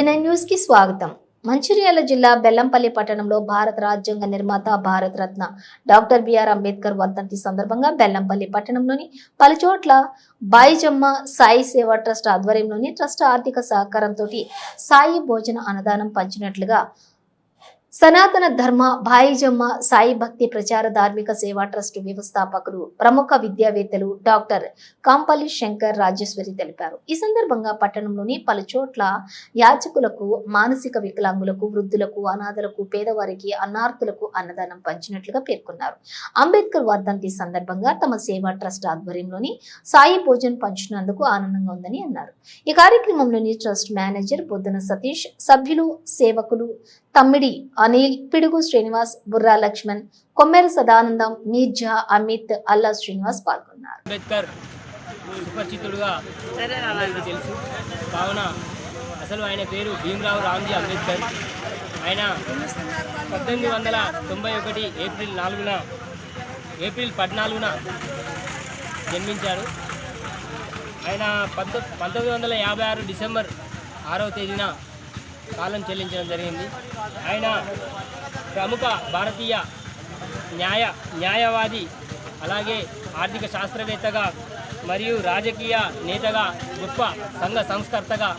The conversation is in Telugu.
న్యూస్కి స్వాగతం. మంచిర్యాల జిల్లా బెల్లంపల్లి పట్టణంలో భారత రాజ్యాంగ నిర్మాత భారత రత్న డాక్టర్ బిఆర్ అంబేద్కర్ వర్ధంతి సందర్భంగా బెల్లంపల్లి పట్టణంలోని పలుచోట్ల బాయిజమ్మ సాయి సేవా ట్రస్ట్ ఆధ్వర్యంలోని ట్రస్ట్ ఆర్థిక సహకారంతో సాయి భోజన అన్నదానం పంచినట్లుగా సనాతన ధర్మ భాయిజమ్మ సాయి భక్తి ప్రచార ధార్మిక సేవా ట్రస్ట్ వ్యవస్థాపకులు ప్రముఖ విద్యావేత్తలు డాక్టర్ కాంపల్లి శంకర్ రాజేశ్వరి తెలిపారు. ఈ సందర్భంగా పట్టణంలోని పలు చోట్ల యాచకులకు మానసిక వికలాంగులకు వృద్ధులకు అనాథలకు పేదవారికి అన్నార్థులకు అన్నదానం పంచినట్లుగా పేర్కొన్నారు. అంబేద్కర్ వర్ధంతి సందర్భంగా తమ సేవా ట్రస్ట్ ఆధ్వర్యంలోని సాయి భోజన్ పంచినందుకు ఆనందంగా ఉందని అన్నారు. ఈ కార్యక్రమంలోని ట్రస్ట్ మేనేజర్ బొద్దున సతీష్ సభ్యులు సేవకులు తమ్మిడి అనిల్ పిడుగు శ్రీనివాస్ బుర్రా లక్ష్మణ్ కొమ్మెర సదానందం మీర్జా అమిత్ అల్లా శ్రీనివాస్ పాల్గొన్నారు. అంబేద్కర్ సుపరిచితుడుగా తెలుసు. కావున అసలు ఆయన పేరు భీమరావు రామ్జీ అంబేద్కర్. ఆయన పద్దెనిమిది వందల తొంభై ఒకటి ఏప్రిల్ నాలుగున ఏప్రిల్ పద్నాలుగున జన్మించారు. ఆయన పంతొమ్మిది వందల యాభై ఆరు డిసెంబర్ ఆరవ తేదీన కాలం చెల్లించడం జరిగింది. ఆయన ప్రముఖ భారతీయ న్యాయ న్యాయవాది అలాగే ఆర్థిక శాస్త్రవేత్తగా మరియు రాజకీయ నేతగా గొప్ప సంఘ సంస్కర్తగా